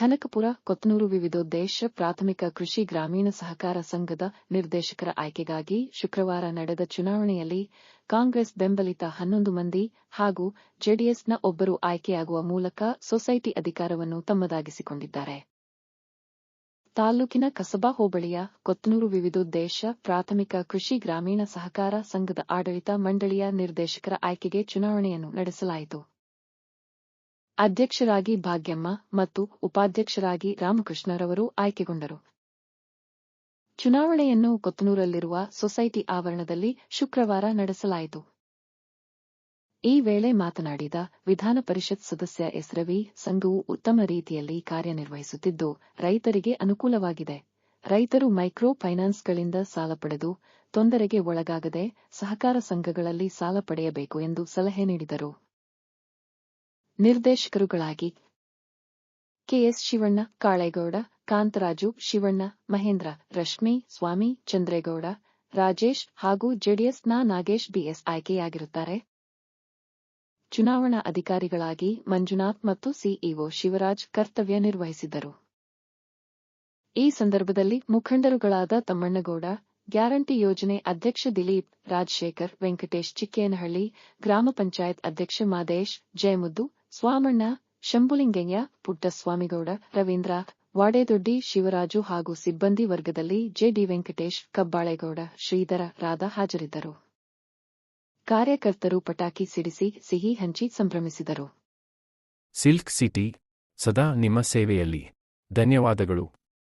ಕನಕಪುರ ಕೊತ್ತನೂರು ವಿವಿಧೋದ್ದೇಶ, ಪ್ರಾಥಮಿಕ ಕೃಷಿ ಗ್ರಾಮೀಣ ಸಹಕಾರ ಸಂಘದ ನಿರ್ದೇಶಕರ ಆಯ್ಕೆಗಾಗಿ ಶುಕ್ರವಾರ ನಡೆದ ಚುನಾವಣೆಯಲ್ಲಿ ಕಾಂಗ್ರೆಸ್ ಬೆಂಬಲಿತ ಹನ್ನೊಂದು ಮಂದಿ ಹಾಗೂ ಜೆಡಿಎಸ್ನ ಒಬ್ಬರು ಆಯ್ಕೆಯಾಗುವ ಮೂಲಕ ಸೊಸೈಟಿ ಅಧಿಕಾರವನ್ನು ತಮ್ಮದಾಗಿಸಿಕೊಂಡಿದ್ದಾರೆ. ತಾಲ್ಲೂಕಿನ ಕಸಬಾ ಹೋಬಳಿಯ ಕೊತ್ತನೂರು ವಿವಿಧೋದ್ದೇಶ, ಪ್ರಾಥಮಿಕ ಕೃಷಿ ಗ್ರಾಮೀಣ ಸಹಕಾರ ಸಂಘದ ಆಡಳಿತ ಮಂಡಳಿಯ ನಿರ್ದೇಶಕರ ಆಯ್ಕೆಗೆ ಚುನಾವಣೆಯನ್ನು ನಡೆಸಲಾಯಿತು. ಅಧ್ಯಕ್ಷರಾಗಿ ಭಾಗ್ಯಮ್ಮ ಮತ್ತು ಉಪಾಧ್ಯಕ್ಷರಾಗಿ ರಾಮಕೃಷ್ಣರವರು ಆಯ್ಕೆಗೊಂಡರು. ಚುನಾವಣೆಯನ್ನು ಕೊತ್ತನೂರಲ್ಲಿರುವ ಸೊಸೈಟಿ ಆವರಣದಲ್ಲಿ ಶುಕ್ರವಾರ ನಡೆಸಲಾಯಿತು. ಈ ವೇಳೆ ಮಾತನಾಡಿದ ವಿಧಾನ ಪರಿಷತ್ ಸದಸ್ಯ ಎಸ್. ರವಿ, ಸಂಘವು ಉತ್ತಮ ರೀತಿಯಲ್ಲಿ ಕಾರ್ಯನಿರ್ವಹಿಸುತ್ತಿದ್ದು, ರೈತರಿಗೆ ಅನುಕೂಲವಾಗಿದೆ. ರೈತರು ಮೈಕ್ರೋ ಫೈನಾನ್ಸ್ಗಳಿಂದ ಸಾಲ ಪಡೆದು ತೊಂದರೆಗೆ ಒಳಗಾಗದೆ ಸಹಕಾರ ಸಂಘಗಳಲ್ಲಿ ಸಾಲ ಪಡೆಯಬೇಕು ಎಂದು ಸಲಹೆ ನೀಡಿದರು. ನಿರ್ದೇಶಕರುಗಳಾಗಿ ಕೆಎಸ್ ಶಿವಣ್ಣ, ಕಾಳೇಗೌಡ, ಕಾಂತರಾಜು, ಶಿವಣ್ಣ, ಮಹೇಂದ್ರ, ರಶ್ಮಿ, ಸ್ವಾಮಿ, ಚಂದ್ರೇಗೌಡ, ರಾಜೇಶ್ ಹಾಗೂ ಜೆಡಿಎಸ್ನ ನಾಗೇಶ್ ಬಿಎಸ್ ಆಯ್ಕೆಯಾಗಿರುತ್ತಾರೆ. ಚುನಾವಣಾ ಅಧಿಕಾರಿಗಳಾಗಿ ಮಂಜುನಾಥ್ ಮತ್ತು ಸಿಇಒ ಶಿವರಾಜ್ ಕರ್ತವ್ಯ ನಿರ್ವಹಿಸಿದ್ದರು. ಈ ಸಂದರ್ಭದಲ್ಲಿ ಮುಖಂಡರುಗಳಾದ ತಮ್ಮಣ್ಣಗೌಡ, ಗ್ಯಾರಂಟಿ ಯೋಜನೆ ಅಧ್ಯಕ್ಷ ದಿಲೀಪ್, ರಾಜಶೇಖರ್, ವೆಂಕಟೇಶ್ ಚಿಕ್ಕೇನಹಳ್ಳಿ, ಗ್ರಾಮ ಪಂಚಾಯತ್ ಅಧ್ಯಕ್ಷ ಮಾದೇಶ್, ಜಯಮುದ್ದು ಸ್ವಾಮಣ್ಣ ಶಂಭುಲಿಂಗಯ್ಯ, ಪುಟ್ಟಸ್ವಾಮಿಗೌಡ, ರವೀಂದ್ರ, ವಾಡೇದೊಡ್ಡಿ, ಶಿವರಾಜು ಹಾಗೂ ಸಿಬ್ಬಂದಿ ವರ್ಗದಲ್ಲಿ ಜೆಡಿ ವೆಂಕಟೇಶ್, ಕಬ್ಬಾಳೇಗೌಡ, ಶ್ರೀಧರ, ರಾಧಾ ಹಾಜರಿದ್ದರು. ಕಾರ್ಯಕರ್ತರು ಪಟಾಕಿ ಸಿಡಿಸಿ, ಸಿಹಿ ಹಂಚಿ ಸಂಭ್ರಮಿಸಿದರು. ಸಿಲ್ಕ್ ಸಿಟಿ, ಸದಾ ನಿಮ್ಮ ಸೇವೆಯಲ್ಲಿ. ಧನ್ಯವಾದಗಳು.